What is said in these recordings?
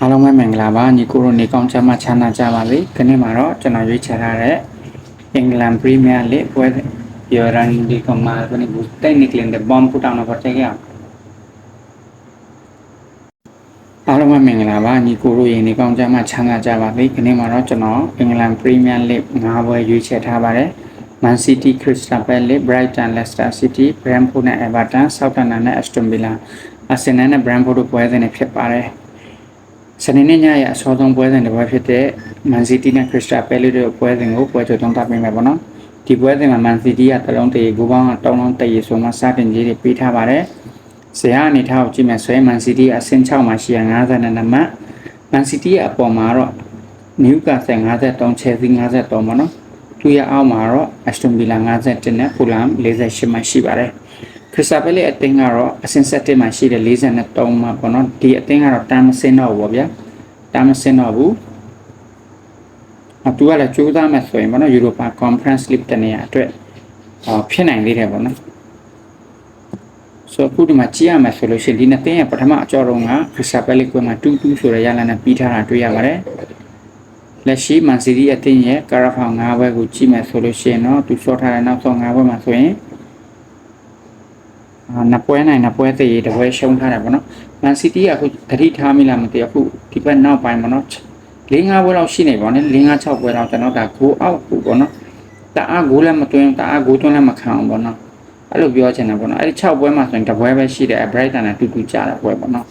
အားလုံးပဲမင်္ဂလာပါညီကိုရိုနေကောင်းချမ်းမချမ်းသာကြပါစေဒီနေ့မှာတော့ကျွန်တော်ရွေးချယ်ထားတဲ့အင်္ဂလန်ပရီးမီးယားလိပွဲပြောရန်ဒီကမာဘနီဘူတိုင်နိကလင်တဲ့ဘုံပူတောင်းတော့ချက်ရအောင်အားလုံးပဲမင်္ဂလာပါညီကိုရိုရေနေကောင်းချမ်းမချမ်းသာကြပါစေဒီနေ့မှာတော့ကျွန်တော်အင်္ဂလန်ပရီးမီးယားလိ၅ပွဲရွေးချယ်ထားပါတယ် Man City Crystal Palace Brighton Leicester City Brentford နဲ့ Everton Southampton နဲ့ Aston Villa Arsenal နဲ့ Brentford တို့ပွဲစဉ်တွေဖြစ်ပါတယ် စနေနေ့ညရဲ့အစောဆုံးပွဲစဉ်တစ်ပွဲဖြစ်တဲ့ Man City နဲ့ Crystal Palace တို့ပွဲစဉ်ကိုပွဲချုပ်သုံးသပ်ပေးမယ်ပေါ့နော်ဒီပွဲစဉ်မှာ Man City ကတလုံးတရေဂိုးပေါင်းကတောင်းလုံးတရေဆိုမှစတင်ကြီးတွေပေးထားပါတယ်ဇေယျအနေထားကိုကြည့်မယ်ဆိုရင် Man City အဆင့်6မှာရှိရ52မှတ် Man City ရဲ့အပေါ်မှာတော့ Newcastle 53 Chelsea 53ပေါ့နော်သူရအောက်မှာတော့ Aston Villa 51နဲ့ Fulham 48မှရှိပါတယ် ခရစ္စတာဘဲလီအသင်းကတော့အဆင့်7မှာရှိတဲ့43မှာပေါ့နော်ဒီအသင်းကတော့တမ်းမစင်းတော့ဘူးပေါ့ဗျာတမ်းမစင်းတော့ဘူးအတူကလည်းကြိုးစားမယ်ဆိုရင်ပေါ့နော် Europa Conference League တနေရာအတွက်အော်ဖြစ်နိုင်သေးတယ်ပေါ့နော်ဆိုတော့အခုဒီမှာကြည့်ရမယ်ဆိုလို့ရှိရင်ဒီနှစ်သင်းရဲ့ပထမအကြောတုံးကခရစ္စတာဘဲလီကွင်းမှာ2-2ဆိုတဲ့ရလနဲ့ပြီးထားတာတွေ့ရပါတယ်လက်ရှိမန်စီးတီးအသင်းရဲ့ကာရာဖောင်၅ဘွဲကိုကြည့်မယ်ဆိုလို့ရှိရင်တော့သူစောထားတဲ့နောက်ဆုံး၅ဘွဲမှာဆိုရင်အာ နှစ်ပွဲနိုင်နှစ်ပွဲသေးရေးတစ်ပွဲရှုံးထားတယ်ပေါ့နော်မန်စီးတီးကအခုတတိထားမိလားမသိဘူးအခုဒီဘက်နောက်ပိုင်းပေါ့နော်၄၅ဘွဲလောက်ရှိနေပါနဲ့၄၅၆ဘွဲလောက်ကျွန်တော်ဒါဂိုးအောက်ကိုပေါ့နော်တအားဂိုးလည်းမသွင်းတအားဂိုးသွင်းလည်းမခံအောင်ပေါ့နော်အဲ့လိုပြောချင်တာပေါ့နော်အဲ့ဒီ6ပွဲမှာဆိုရင်တစ်ပွဲပဲရှိတယ် Brighton နဲ့တူတူကြတာပွဲပေါ့နော်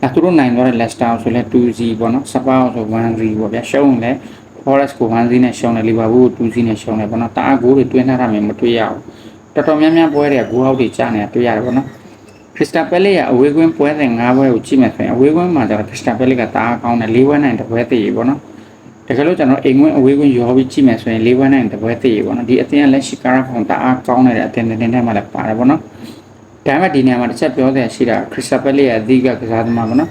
ဒါသူတို့နိုင်သွားတဲ့ Leicester ဆိုလဲ 2-0 ပေါ့နော် Spurs ဆို 1-0 ပေါ့ဗျာရှုံးလဲ Forest ကို1-0နဲ့ရှုံးတယ် Liverpool ကို2-0နဲ့ရှုံးတယ်ပေါ့နော်တအားဂိုးတွေတွင်းထားတာမျိုးမတွေ့ရဘူး တော်တော်များများပွဲတွေကဂိုးအောက်တွေကျနေတာတွေ့ရတယ်ပေါ့နော် Crystal Palace ရဲ့အဝေးကွင်းပွဲစဉ်၅ပွဲကိုကြည့်မယ်ဆိုရင်အဝေးကွင်းမှာကျတော့ Crystal Palace ကတအားကောင်းတယ်၄ပွဲနိုင်တစ်ပွဲတည်ရေပေါ့နော်တကယ်လို့ကျွန်တော်အိမ်ကွင်းအဝေးကွင်းရောပြီးကြည့်မယ်ဆိုရင်၄ပွဲနိုင်တစ်ပွဲတည်ရေပေါ့နော်ဒီအသင်းကလက်ရှိကာရာဖောင်တအားကောင်းနေတဲ့အသင်းတွေထဲမှာလည်းပါတယ်ပေါ့နော်ဒါပေမဲ့ဒီနေရာမှာတစ်ချက်ပြောစရာရှိတာ Crystal Palace ရဲ့အဓိကကစားသမားပေါ့နော်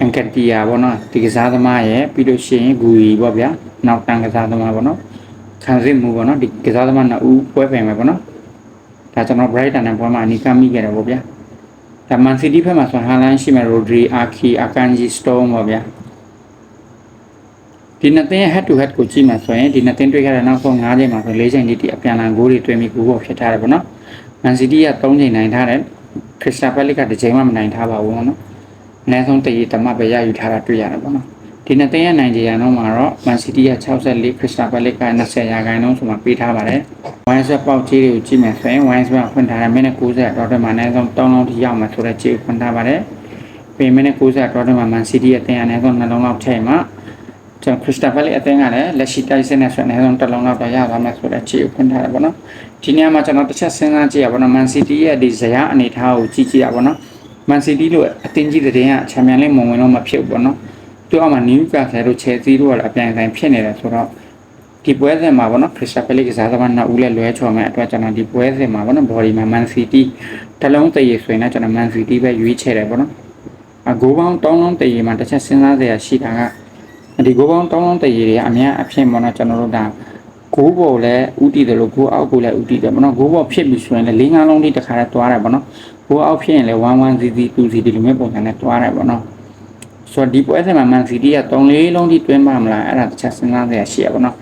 အန်ကတီယာပေါ့နော်ဒီကစားသမားရဲ့ပြီးလို့ရှိရင်ဂူရီပေါ့ဗျာနောက်တန်ကစားသမားပေါ့နော်ခံစစ်မှုပေါ့နော်ဒီကစားသမားနှစ်ဦးပွဲပင်ပဲပေါ့နော် ဒါကျွန်တော် Brighton နဲ့ပွဲမှာအနီးကပ်မိခဲ့တယ်ပေါ့ဗျာဒါမန်စီးတီးဘက်မှာဆိုဟာလန်ရှိမယ်ရိုဒရီအာခီအကန်ဂျီစတိုးပေါ့ဗျာဒီနှစ်သင်းရဲ့ head to head ကိုကြည့်မှဆိုရင်ဒီနှစ်သင်းတွေ့ခဲ့တဲ့နောက်ဆုံး၅ချိန်မှာဆို၄ချိန်တိတိအပြန်အလှန်ဂိုးတွေတွေ့ပြီးဂိုးပေါ်ဖြစ်ထားတယ်ပေါ့နော်မန်စီးတီးက၃ချိန်နိုင်ထားတယ်ခရစ္စတာပက်လစ်ကတစ်ချိန်မှမနိုင်ထားပါဘူးပေါ့နော်အနည်းဆုံးတရေတမပဲရယူထားတာတွေ့ရတယ်ပေါ့နော် ဒီနှစ်သင်းရဲ့နိုင်ကြရတော့မှာတော့မန်စီးတီးက64ခရစ္စတာပက်လစ်က20ရာခိုင်နှုန်းဆိုမှပေးထားပါတယ်ဝိုင်းဆွက်ပေါက်ကြီးတွေကိုကြည့်မယ်ဆိုရင်ဝိုင်းဆွက်ဖွင့်ထားတဲ့မိနစ်90တော့တည်းမှာအနည်းဆုံး3လုံးထိရောက်မှာဆိုတဲ့ခြေကိုဖွင့်ထားပါတယ်ပြင်မိနစ်90တော့တည်းမှာမန်စီးတီးရဲ့အသင်းအနည်းဆုံး2လုံးလောက်ထည့်မှာကျွန်တော်ခရစ္စတာပက်လစ်အသင်းကလည်းလက်ရှိတိုက်စစ်နေဆိုအနည်းဆုံး1လုံးလောက်တော့ရသွားမယ်ဆိုတဲ့ခြေကိုဖွင့်ထားတယ်ပေါ့နော်ဒီနေရာမှာကျွန်တော်တစ်ချက်စဉ်းစားကြည့်ရပါတော့မန်စီးတီးရဲ့ဒီဇယားအနေထားကိုကြည့်ကြည့်ရပါတော့မန်စီးတီးလို့အသင်းကြီးတဲ့တင်ကချန်ပီယံလိမုံဝင်တော့မဖြစ်ဘူးပေါ့နော် သူကမှနယူးကာဆယ်တို့ချယ်ဆီတို့ကလည်းအပြိုင်ဆိုင်ဖြစ်နေတယ်ဆိုတော့ဒီပွဲစဉ်မှာပေါ့နော်ခရစ္စတာပယ်လစ်ကစားသမားနှစ်ဦးလည်းလွဲချော်မဲ့အတွက်ကျွန်တော်ဒီပွဲစဉ်မှာပေါ့နော်ဘော်ဒီမှာမန်စီးတီးတလုံးတရေဆိုရင်လည်းကျွန်တော်မန်စီးတီးပဲရွေးချယ်တယ်ပေါ့နော်အဂိုးပေါင်းတောင်းလုံးတရေမှာတစ်ချက်စဉ်းစားစရာရှိတာကဒီဂိုးပေါင်းတောင်းလုံးတရေတွေအများအဖြစ်ပေါ့နော်ကျွန်တော်တို့ဒါဂိုးပေါ်လည်းဥတီတယ်လို့ဂိုးအောက်ကိုလည်းဥတီတယ်ပေါ့နော်ဂိုးပေါ်ဖြစ်ပြီဆိုရင်လည်း၄၅လုံးထိတစ်ခါတည်းတွားတယ်ပေါ့နော်ဂိုးအောက်ဖြစ်ရင်လည်း1 1 0 0 2 0ဒီလိုမျိုးပုံစံနဲ့တွားတယ်ပေါ့နော် ဆိုတော့ဒီပွဲစဉ်မှာ Man City က3လေးလုံးထိတွင်းပါမလားအဲ့ဒါတစ်ချက်စဉ်းစားစရာရှိရပါတော့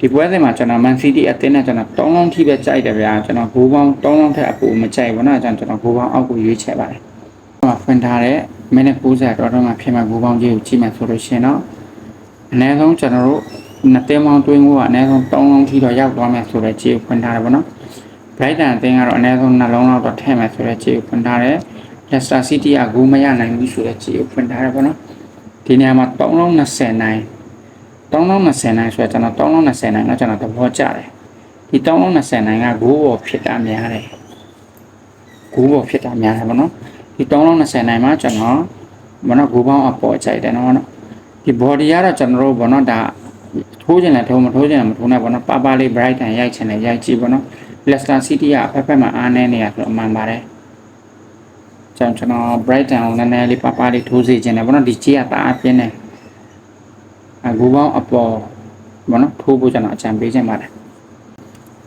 ဒီပွဲစဉ်မှာကျွန်တော် Man City အသင်းနဲ့ကျွန်တော်3လုံးထိပဲကြိုက်တယ်ဗျာကျွန်တော်5ပေါင်း3လုံးထက်အပူမကြိုက်ဘူးနော်ကျွန်တော်5ပေါင်းအောက်ကိုရွေးချယ်ပါတယ်ဟိုမှာဖွင့်ထားတဲ့မိနစ်90တော့တော့မှဖြစ်မှာ5ပေါင်းကြီးကိုကြည့်မှဆိုလို့ရှိရင်တော့အနည်းဆုံးကျွန်တော်တို့နှစ်တင်းပေါင်းတွင်းကိုကအနည်းဆုံး3လုံးထိတော့ရောက်သွားမယ်ဆိုတော့ကြီးကိုဖွင့်ထားတယ်ဗောနော် Brighton အသင်းကတော့အနည်းဆုံး2လုံးလောက်တော့ထည့်မယ်ဆိုတော့ကြီးကိုဖွင့်ထားတယ် Leicester City ကဂိုးမရနိုင်ဘူးဆိုတော့ကြီးကိုဖွင့်ထားတယ်ဗောနော် ဒီနေရာမှာ3လုံး20နိုင်3လုံး20နိုင်ဆိုတော့ကျွန်တော်3လုံး20နိုင်တော့ကျွန်တော်သဘောကျတယ်ဒီ3လုံး20နိုင်ကဂိုးပေါ်ဖြစ်တာများတယ်ဂိုးပေါ်ဖြစ်တာများတယ်ဗောနော်ဒီ3လုံး20နိုင်မှာကျွန်တော်ဘောနော်ဂိုးပေါင်းအပေါ်ကြိုက်တယ်နော်ဒီ body ကတော့ကျွန်တော်တို့ဘောနော်ဒါထိုးကျင်လည်းထိုးမထိုးကျင်လည်းမထိုးနဲ့ဘောနော်ပပလေး Brighton ရိုက်ချင်တယ်ရိုက်ကြည့်ဘောနော် Leicester City ကအဖက်ဖက်မှာအားနေနေရဆိုတော့အမှန်ပါတယ် ကျွန်တော်ကျွန်တော် Brighton ကိုနည်းနည်းလေးပပလေးထိုးစေချင်တယ်ဘောနော်ဒီကြီးကတအားပြင်းတယ်အကူပေါင်းအပေါ်ဘောနော်ထိုးဖို့ကျွန်တော်အကြံပေးချင်ပါတယ်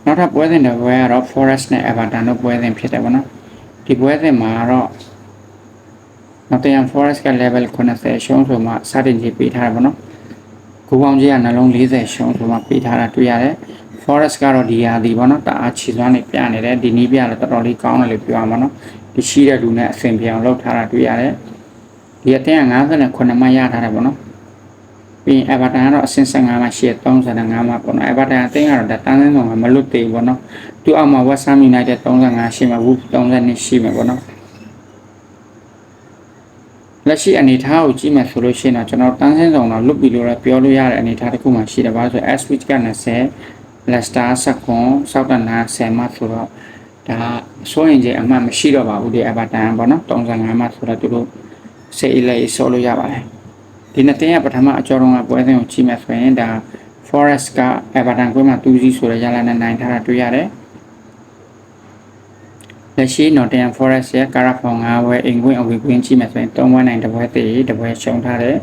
နောက်ထပ်ပွဲစဉ်တစ်ပွဲကတော့ Forest နဲ့ Everton တို့ပွဲစဉ်ဖြစ်တယ်ဘောနော်ဒီပွဲစဉ်မှာတော့ Nottingham Forest က level 80ရှုံးဆိုမှစတင်ကြီးပေးထားတယ်ပေါ့နော်ဂိုးပေါင်းကြီးကနှလုံး40ရှုံးဆိုမှပေးထားတာတွေ့ရတယ် Forest ကတော့ဒီဟာဒီပေါ့နော်တအားချီစွမ်းနေပြနေတယ်ဒီနီးပြလည်းတော်တော်လေးကောင်းတယ်လို့ပြောရမှာနော် ဒီရှိတဲ့လူနဲ့အဆင်ပြေအောင်လုပ်ထားတာတွေ့ရတယ်ဒီအတင်းက58မှတ်ရထားတယ်ပေါ့နော်ပြီးရင် Everton ကတော့အဆင့်15မှာရှိရ35မှာပေါ့နော် Everton အတင်းကတော့ဒါတန်းစင်းဆောင်မှာမလွတ်သေးဘူးပေါ့နော်သူ့အောက်မှာ West Ham United 35ရှိမှာ Wolves 32ရှိမှာပေါ့နော်လက်ရှိအနေအထားကိုကြည့်မယ်ဆိုလို့ရှိရင်တော့ကျွန်တော်တန်းစင်းဆောင်တော့လွတ်ပြီလို့လည်းပြောလို့ရတဲ့အနေအထားတစ်ခုမှရှိတယ်ဘာလို့ဆို Ipswich က20 Leicester 19 Southampton 10မှဆိုတော့ ဒါဆိုရင်ကြီးအမှတ်မရှိတော့ပါဘူးဒီ Everton ပေါ့နော်35မှဆိုတော့သူတို့စိတ်အလေးဆောလို့ရပါတယ်ဒီနှစ်တင်းကပထမအကျော်တော့ကပွဲစဉ်ကိုကြည့်မယ်ဆိုရင်ဒါ Forest က Everton ကွင်းမှာ2စီးဆိုတဲ့ရလနဲ့နိုင်ထားတာတွေ့ရတယ်လက်ရှိ Nottingham Forest ရဲ့ Carabao 5ဝဲအိမ်ကွင်းအဝေးကွင်းကြည့်မယ်ဆိုရင်3ဝဲနိုင်တစ်ပွဲသေးတစ်ပွဲရှုံးထားတယ်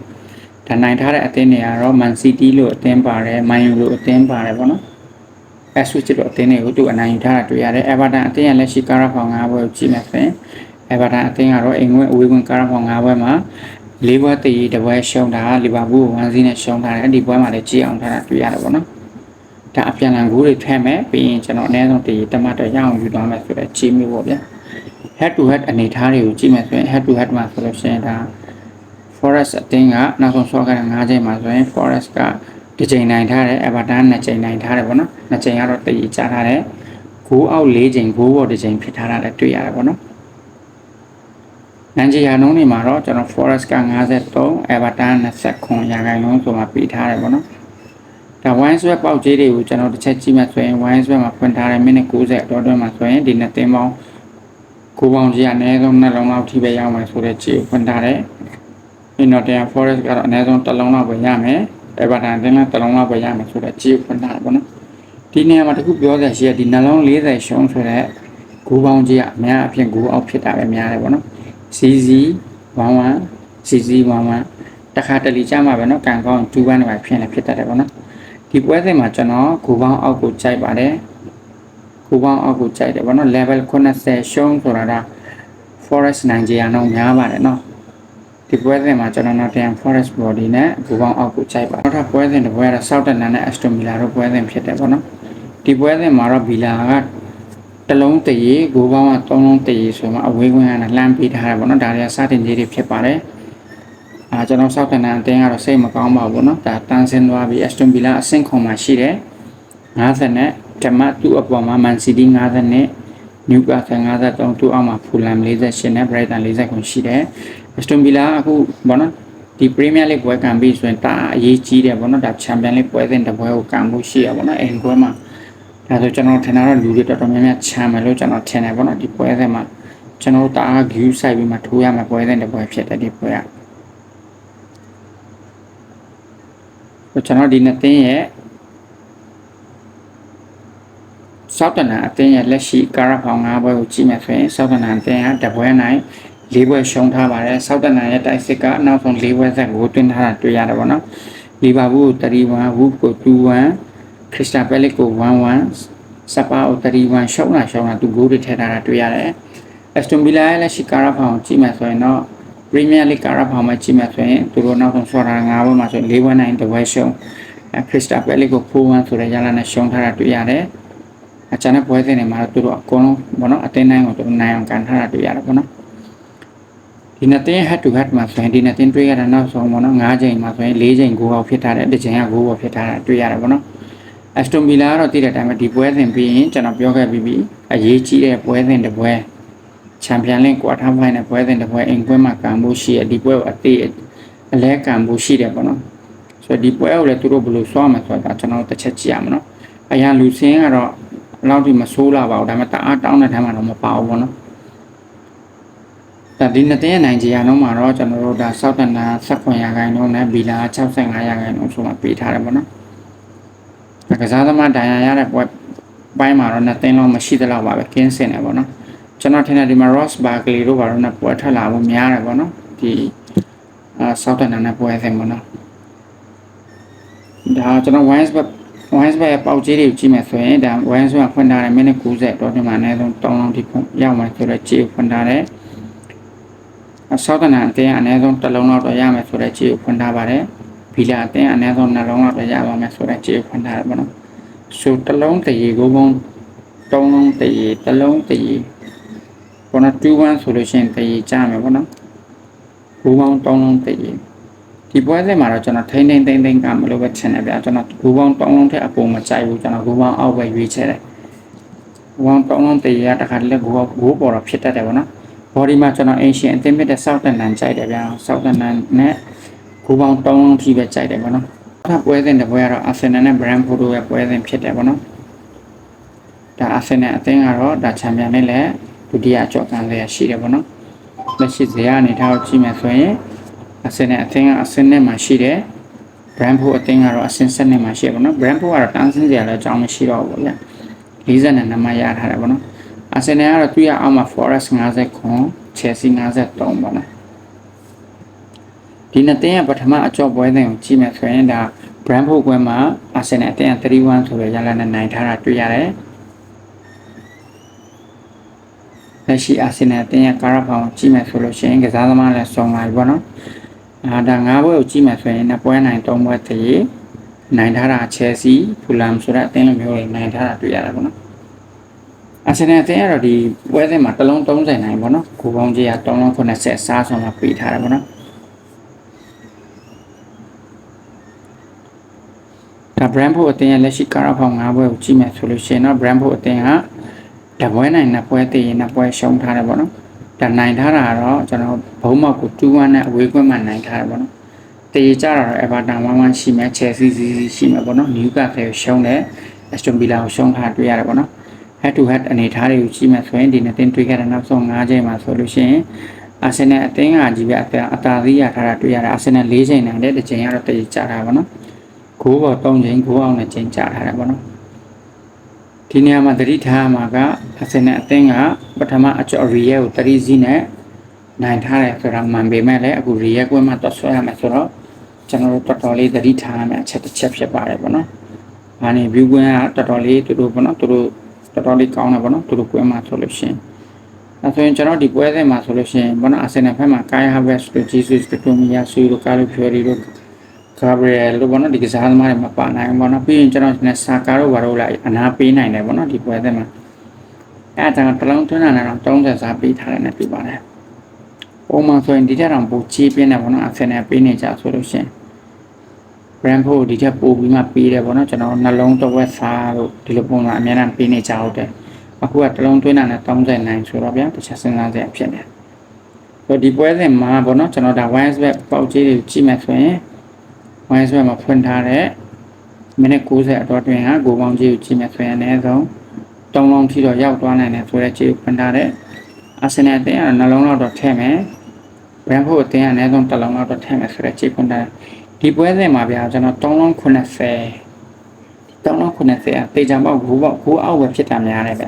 ဒါနိုင်ထားတဲ့အသင်းတွေကတော့ Man City လို့အသင်းပါတယ် Man U လို့အသင်းပါတယ်ပေါ့နော် Ipswich လို့အသင်းတွေကိုသူအနိုင်ယူထားတာတွေ့ရတယ် Everton အသင်းရဲ့လက်ရှိ Carabao 5ဘွဲကိုကြည့်မယ်ဆိုရင် Everton အသင်းကတော့အိမ်ဝင်အဝေးဝင် Carabao 5ဘွဲမှာ၄ဘွဲတည်တပွဲရှုံးတာလီဗာပူးကို1-0နဲ့ရှုံးထားတယ်အဲ့ဒီပွဲမှာလည်းကြည့်အောင်ထားတာတွေ့ရတယ်ပေါ့နော်ဒါအပြန်အလှန်ဂိုးတွေထည့်မယ်ပြီးရင်ကျွန်တော်အနည်းဆုံးတည်တမတ်တော့ရအောင်ယူသွားမယ်ဆိုတော့ကြီးမျိုးပေါ့ဗျာ head to head အနေထားတွေကိုကြည့်မယ်ဆိုရင် head to head မှာဆိုလို့ရှိရင်ဒါ Forest အသင်းကနောက်ဆုံးဆော့ခဲ့တဲ့၅ချိန်မှာဆိုရင် Forest က တစ်ချိန်နိုင်ထားတယ် Everton နှစ်ချိန်နိုင်ထားတယ်ပေါ့နော်နှစ်ချိန်ကတော့တည်ကြထားတယ်ဂိုးအောက်၄ချိန်ဂိုးပေါ်တစ်ချိန်ဖြစ်ထားတာလည်းတွေ့ရတယ်ပေါ့နော်နန်ဂျီယာနှုန်းတွေမှာတော့ကျွန်တော် Forest က53 Everton 29ရာခိုင်နှုန်းဆိုမှပေးထားတယ်ပေါ့နော်ဒါ wine swap ပေါက်ကြီးတွေကိုကျွန်တော်တစ်ချက်ကြည့်မှဆိုရင် wine swap မှာဖွင့်ထားတဲ့မိနစ်90အတော်တွင်းမှာဆိုရင်ဒီနှစ်သင်းပေါင်းကိုပေါင်းကြီးအနည်းဆုံးနှလုံးလောက်ထိပဲရောက်မယ်ဆိုတဲ့ခြေကိုဖွင့်ထားတယ်။ Nottingham Forest ကတော့အနည်းဆုံးတစ်လုံးလောက်ပဲရမယ်။ အဲဘာသာသင်္လန်းတလုံးလောက်ပဲရမယ်ဆိုတော့ကြေခွနာပေါ့နော်ဒီနေရာမှာတခုပြောစရာရှိရဒီနှလုံး40ရှုံးဆိုတဲ့ဂူပေါင်းကြီးကအများအဖြစ်ဂူအောက်ဖြစ်တာပဲများတယ်ပေါ့နော်စီစီ11စီစီ11တခါတလီကြမှာပဲနော်ကံကောင်းတူပန်းတွေပဲဖြစ်နေဖြစ်တတ်တယ်ပေါ့နော်ဒီပွဲစဉ်မှာကျွန်တော်ဂူပေါင်းအောက်ကိုကြိုက်ပါတယ်ဂူပေါင်းအောက်ကိုကြိုက်တယ်ပေါ့နော် level 80ရှုံးဆိုတာက forest နိုင်ကြရအောင်များပါတယ်နော် ဒီပွဲစဉ်မှာကျွန်တော်တို့တရား forest body နဲ့ကိုပေါင်းအောက်ကိုကြိုက်ပါနောက်ထပ်ပွဲစဉ်တစ်ပွဲကတော့ Southampton နဲ့ Aston Villa တို့ပွဲစဉ်ဖြစ်တယ်ဗောနော်ဒီပွဲစဉ်မှာတော့ Villa ကတလုံးတရေကိုပေါင်းက3လုံးတရေဆိုမှအဝေးကွင်းကလှမ်းပေးထားတယ်ဗောနော်ဒါတွေကစတင်ကြီးတွေဖြစ်ပါတယ်အာကျွန်တော် Southampton အတင်းကတော့စိတ်မကောင်းပါဘူးเนาะဒါတန်းစင်းသွားပြီး Aston Villa အဆင့်ခွန်မှာရှိတယ်50နဲ့ဓမ္မသူ့အပေါ်မှာ Man City 50နဲ့ Newcastle 53သူ့အောက်မှာ Fulham 48နဲ့ Brighton 40ခုရှိတယ်။ Aston Villa အခုဘောနော်ဒီ Premier League ပွဲကန်ပြီးဆိုရင်ဒါအရေးကြီးတယ်ဘောနော်ဒါ Champions League ပွဲစဉ်တစ်ပွဲကိုကန်ဖို့ရှိရဘောနော်အိမ်ပွဲမှာဒါဆိုကျွန်တော်ထင်တာတော့လူတွေတော်တော်များများချမ်းမယ်လို့ကျွန်တော်ထင်တယ်ဘောနော်ဒီပွဲစဉ်မှာကျွန်တော်တို့တအား view ဆိုင်ပြီးမှထိုးရမယ်ပွဲစဉ်တစ်ပွဲဖြစ်တယ်ဒီပွဲကကျွန်တော်ဒီနှစ်သင်းရဲ့ဆောက်တနန်အသင်းရဲ့လက်ရှိကာရဖောင်၅ဘွဲကိုကြည့်မယ်ဆိုရင်ဆောက်တနန်အသင်းကတပွဲနိုင် ၄ဘွဲရှုံးထားပါတယ်ဆောက်တနန်ရဲ့တိုက်စစ်ကအနောက်ဆုံး၄ဘွဲဆက်ကိုတွင်းထားတာတွေ့ရတယ်ပေါ့နော်လီဗာပူးကို31ဝူဖ်ကို21ခရစ္စတာပယ်လစ်ကို11စပါကို31ရှုံးလာရှုံးလာသူဂိုးတွေထည့်ထားတာတွေ့ရတယ်အက်စတွန်ဗီလာရဲ့လက်ရှိကာရဖောင်ကိုကြည့်မယ်ဆိုရင်တော့ပရီးမီးယားလိကာရဖောင်မှာကြည့်မယ်ဆိုရင်သူတို့နောက်ဆုံးဆော်တာ၅ဘွဲမှာဆိုရင်၄ဘွဲနိုင်တပွဲရှုံးခရစ္စတာပယ်လစ်ကို4-1ဆိုတဲ့ရလနဲ့ရှုံးထားတာတွေ့ရတယ်အချမ်းတဲ့ပွဲစဉ်တွေမှာတော့သူတို့အကုန်လုံးဘောနော်အတင်းတိုင်းကိုသူတို့နိုင်အောင်ကန်ထားတာတွေ့ရတယ်ပေါ့နော် ဒီနှစ်တင်း head to head မှာဆိုရင်ဒီနှစ်တင်းတွေ့ရတဲ့နောက်ဆုံးပေါ့နော်၅ချိန်မှာဆိုရင်၄ချိန်ကိုအောင်ဖြစ်ထားတဲ့တစ်ချိန်ကကိုအောင်ဖြစ်ထားတာတွေ့ရတယ်ပေါ့နော် Aston Villa ကတော့တည်တဲ့အတိုင်းပဲဒီပွဲစဉ်ပြီးရင်ကျွန်တော်ပြောခဲ့ပြီးပြီအရေးကြီးတဲ့ပွဲစဉ်တစ်ပွဲချန်ပီယံလိကွာတာဖိုင်နယ်ပွဲစဉ်တစ်ပွဲအိမ်ပွဲမှာကန်ဖို့ရှိရဒီပွဲကိုအသေးအလဲကန်ဖို့ရှိတယ်ပေါ့နော်ဆိုတော့ဒီပွဲကိုလည်းသူတို့ဘယ်လိုစွာမှာဆိုတာကျွန်တော်တစ်ချက်ကြည့်ရမှာနော်အရင်လူစင်းကတော့အဲ့လောက်ထိမဆိုးလာပါဘူးဒါပေမဲ့တအားတောင်းတဲ့ထမ်းမှာတော့မပါဘူးပေါ့နော် ဒါဒီနှစ်တင်းရဲ့နိုင်ဂျီယာနှုန်းမှာတော့ကျွန်တော်တို့ဒါစောက်တနာ16ရာခိုင်နှုန်းနဲ့ဘီလာ65ရာခိုင်နှုန်းဆိုမှပေးထားတယ်ပေါ့နော်ကစားသမားဒိုင်ယာရတဲ့ပွဲပိုင်းမှာတော့နှစ်တင်းလုံးမရှိသလောက်ပါပဲကင်းစင်တယ်ပေါ့နော်ကျွန်တော်ထင်တယ်ဒီမှာ Ross Barkley တို့ဘာလို့နဲ့ပွဲထွက်လာဖို့များတယ်ပေါ့နော်ဒီအာစောက်တနာနဲ့ပွဲစင်ပေါ့နော်ဒါကျွန်တော် Wines ဘက် wines ဘက်ပေါက်ကြီးတွေကိုကြည့်မယ်ဆိုရင်ဒါ wines ကဖွင့်ထားတယ်မိနစ်90တော့ဒီမှာအနည်းဆုံး3လောင်းထိဖွင့်ရောက်မှဆိုတော့ကြေးဖွင့်ထားတယ် ဆောက်တနံအတင်းအနည်းဆုံးတစ်လုံးလောက်တော့ရမယ်ဆိုတဲ့ခြေကိုဖွင့်ထားပါတယ်ဘီလာအတင်းအနည်းဆုံးနှလုံးလောက်တော့ရပါမယ်ဆိုတဲ့ခြေကိုဖွင့်ထားတယ်ပေါ့နော်ဆိုတစ်လုံးတရေကိုပုံသုံးလုံးတရေတစ်လုံးတရေပေါ့နော်2 1ဆိုလို့ရှိရင်တရေကြမယ်ပေါ့နော်ဘူပေါင်းသုံးလုံးတရေဒီပွဲစဉ်မှာတော့ကျွန်တော်ထိန်းထိန်းသိမ်းသိမ်းကမလို့ပဲချင်တယ်ဗျာကျွန်တော်ဘူပေါင်းသုံးလုံးထက်အပေါ်မကြိုက်ဘူးကျွန်တော်ဘူပေါင်းအောက်ပဲရွေးချယ်တယ်ဘူပေါင်းသုံးလုံးတရေကတခါတည်းဘူပေါင်းဘူပေါ်တော့ဖြစ်တတ်တယ်ပေါ့နော် body မှာကျွန်တော်အင်ရှင်အသင်းမြစ်တဲ့စောက်တနန်ကြိုက်တယ်ဗျာစောက်တနန်နဲ့ဂူပေါင်း3လုံးထိပဲကြိုက်တယ်ဗောနော်နောက်ပွဲစဉ်တစ်ပွဲကတော့ Arsenal နဲ့ Brentford တို့ရဲ့ပွဲစဉ်ဖြစ်တယ်ဗောနော်ဒါ Arsenal အသင်းကတော့ဒါချန်ပီယံနဲ့လည်းဒုတိယကြော့ကန်လေးရှိတယ်ဗောနော်လက်ရှိဇေယျအနေထားကိုကြည့်မယ်ဆိုရင် Arsenal အသင်းကအဆင့်နဲ့မှရှိတယ် Brentford အသင်းကတော့အဆင့်7နဲ့မှရှိတယ်ဗောနော် Brentford ကတော့တန်းစင်းစရာလည်းအကြောင်းမရှိတော့ဘူးဗျာ42နှစ်မှရထားတယ်ဗောနော် အာဆင်နယ်ကတော့သူ့ရအောက်မှာ Forest 50ခွန် Chelsea 53ပေါ့နော်ဒီနှစ်တင်းရဲ့ပထမအကြော့ပွဲစဉ်ကိုကြည့်မယ်ဆိုရင်ဒါ Brentford ပွဲမှာအာဆင်နယ်အတင်း31ဆိုတဲ့ရလနဲ့နိုင်ထားတာတွေ့ရတယ်လက်ရှိအာဆင်နယ်အတင်းရဲ့ကာရာဖောင်ကြည့်မယ်ဆိုလို့ရှိရင်ကစားသမားလည်းစုံလာပြီပေါ့နော်အာဒါ၅ဘွဲကိုကြည့်မယ်ဆိုရင်နှစ်ပွဲနိုင်၃ပွဲတည်းနိုင်ထားတာ Chelsea Fulham ဆိုတဲ့အတင်းလိုမျိုးတွေနိုင်ထားတာတွေ့ရတယ်ပေါ့နော် အာဆင်နယ်အသင်းကတော့ဒီပွဲစဉ်မှာတစ်လုံး30နိုင်ပေါ့နော်ကိုပေါင်းကြီးက3လုံး90စားဆုံးမှာပေးထားတယ်ပေါ့နော်ဒါ Brentford အသင်းရဲ့လက်ရှိကာရာဖောင်၅ပွဲကိုကြည့်မယ်ဆိုလို့ရှိရင်တော့ Brentford အသင်းကတပွဲနိုင်နှစ်ပွဲတည်ရင်နှစ်ပွဲရှုံးထားတယ်ပေါ့နော်ဒါနိုင်ထားတာကတော့ကျွန်တော်ဘုံမောက်ကို2-1နဲ့အဝေးကွင်းမှာနိုင်ထားတယ်ပေါ့နော်တည်ကြတာတော့ Everton 1-1ရှိမယ် Chelsea 0-0ရှိမယ်ပေါ့နော် Newcastle ကိုရှုံးတယ် Aston Villa ကိုရှုံးထားတွေ့ရတယ်ပေါ့နော် head to head အနေထားတွေကိုကြည့်မှဆိုရင်ဒီနှစ်သင်းတွေ့ခဲ့တဲ့နောက်ဆုံး၅ချိန်မှာဆိုလို့ရှိရင်အာဆင်နယ်အသင်းကကြီးပဲအတာအတာသီးရထားတာတွေ့ရတာအာဆင်နယ်၄ချိန်နိုင်တဲ့တစ်ချိန်ကတော့တည်ကြတာပါနော်ဂိုးပေါ်၃ချိန်ဂိုးအောင်နဲ့ချိန်ကြထားတာပါနော်ဒီနေရာမှာသတိထားမှာကအာဆင်နယ်အသင်းကပထမအကျော်ရီရဲကို3စီးနဲ့နိုင်ထားတယ်ဆိုတာမှန်ပေမဲ့လည်းအခုရီရဲကွင်းမှာတော့ဆွဲရမယ်ဆိုတော့ကျွန်တော်တို့တော်တော်လေးသတိထားရမယ်အချက်တစ်ချက်ဖြစ်ပါတယ်ပေါ့နော်။ဒါနေ view ကွင်းကတော်တော်လေးတူတူပေါ့နော်တူတူ တော်တော်လေးကောင်းတယ်ပေါ့နော်သူတို့ပွဲမှာဆိုလို့ရှိရင်အဲဆိုရင်ကျွန်တော်ဒီပွဲစဉ်မှာဆိုလို့ရှိရင်ဘောနော်အာဆင်နယ်ဘက်မှာ Kai Havertz တို့ Jesus တို့တိုမီယာဆူတို့ကာလိုဖျော်ရီတို့ Gabriel တို့ဘောနော်ဒီကစားသမားတွေမပါနိုင်ဘောနော်ပြီးရင်ကျွန်တော်နဲ့ဆာကာတို့ဘာလို့လဲအနာပေးနိုင်တယ်ဘောနော်ဒီပွဲစဉ်မှာအဲဒါကတလုံးသွင်းတာနဲ့တော့30စားပေးထားတယ်နဲ့ပြပါတယ်ပုံမှန်ဆိုရင်ဒီထက်တော့ပိုချေးပြင်းတယ်ဘောနော်အာဆင်နယ်ပေးနေကြဆိုလို့ရှိရင် Brentford ဒီထက်ပိုပြီးမှပေးတယ်ပေါ့နော်ကျွန်တော်နှလုံးတစ်ဝက်စားလို့ဒီလိုပုံစံအများနဲ့ပေးနေကြဟုတ်တယ်အခုကတစ်လုံးသွင်းတာနဲ့39ဆိုတော့ဗျာတစ်ချက်စဉ်းစားစရာဖြစ်နေဆိုဒီပွဲစဉ်မှာပေါ့နော်ကျွန်တော်ဒါ wise back ပေါက်ကြီးတွေကြည့်မယ်ဆိုရင် wise back မှာဖွင့်ထားတဲ့မိနစ်90အတော်တွင်ဟာဂိုပေါင်းကြီးကိုကြည့်မယ်ဆိုရင်အနည်းဆုံး3လုံးထိတော့ရောက်သွားနိုင်တယ်ဆိုတဲ့ကြီးကိုဖွင့်ထားတဲ့အာဆင်နယ်အသင်းကနှလုံးလောက်တော့ထည့်မယ် Brentford အသင်းကအနည်းဆုံးတစ်လုံးလောက်တော့ထည့်မယ်ဆိုတဲ့ကြီးဖွင့်ထားတယ် ဒီပွဲစဉ်မှာဗျာကျွန်တော်3လုံး90 3လုံး90အတေချာပေါက်ဘူးပေါက်ဘူးအောက်ပဲဖြစ်တာများတယ်ဗျ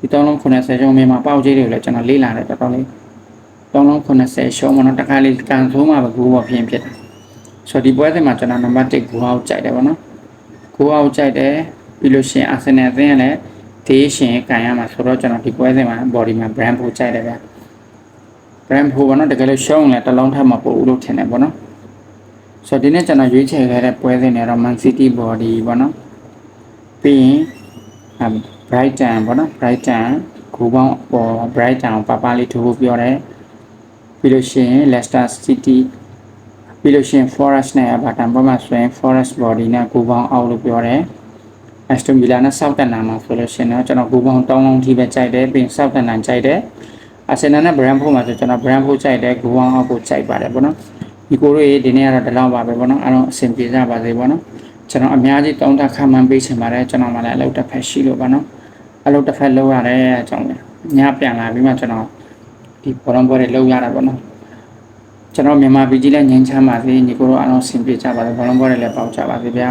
ဒီ3လုံး90ရှုံးမြန်မာပေါက်ကြီးတွေကိုလည်းကျွန်တော်လေ့လာတယ်တော်တော်လေး3လုံး90ရှုံးမနော်တခါလေးကန်ဆိုးမှာပဲဘူးပေါက်ဖြစ်ဖြစ်တာဆိုတော့ဒီပွဲစဉ်မှာကျွန်တော်နံပါတ်1ဘူးအောက်ကြိုက်တယ်ဗောနော်ဘူးအောက်ကြိုက်တယ်ပြီးလို့ရှိရင်အာဆင်နယ်အသင်းကလည်းဒေးရှင်ကန်ရမှာဆိုတော့ကျွန်တော်ဒီပွဲစဉ်မှာ body မှာ brand ဖို့ကြိုက်တယ်ဗျ brand ဖို့ဗောနော်တကယ်လို့ရှုံးလဲတစ်လုံးထပ်မှာပို့လို့ထင်တယ်ဗောနော် ဆိုတော့ဒီနေ့ကျွန်တော်ရွေးချယ်ခဲ့တဲ့ပွဲစဉ်တွေတော့ Man City Body ပေါ့နော်ပြီးရင် Brighton ပေါ့နော် Brighton ဂိုးပေါင်းပေါ် Brighton ကိုပါပါလေးထိုးဖို့ပြောတယ်ပြီးလို့ရှိရင် Leicester City ပြီးလို့ရှိရင် Forest နဲ့ Everton ဘက်မှာဆိုရင် Forest Body နဲ့ဂိုးပေါင်းအောက်လို့ပြောတယ် Aston Villa နဲ့ Southampton မှာဆိုလို့ရှိရင်တော့ကျွန်တော်ဂိုးပေါင်း3လုံးထိပဲကြိုက်တယ်ပြီးရင် Southampton ကြိုက်တယ် Arsenal နဲ့ Brentford မှာဆိုကျွန်တော် Brentford ကြိုက်တယ်ဂိုးပေါင်းအောက်ကိုကြိုက်ပါတယ်ပေါ့နော် ဒီကိုတွေဒီနေ့ကတော့ဒီလောက်ပါပဲပေါ့နော်အားလုံးအဆင်ပြေကြပါစေပေါ့နော်ကျွန်တော်အများကြီးတောင်းတခံမှန်းပေးချင်ပါတယ်ကျွန်တော်မှလည်းအလုပ်တစ်ဖက်ရှိလို့ပါနော်အလုပ်တစ်ဖက်လုပ်ရတဲ့အကြောင်းလေညပြန်လာပြီးမှကျွန်တော်ဒီဘောလုံးပွဲတွေလုပ်ရတာပေါ့နော်ကျွန်တော်မြန်မာပြည်ကြီးလည်းငြိမ်းချမ်းပါစေညီကိုတို့အားလုံးအဆင်ပြေကြပါစေဘောလုံးပွဲတွေလည်းပေါက်ကြပါစေဗျာ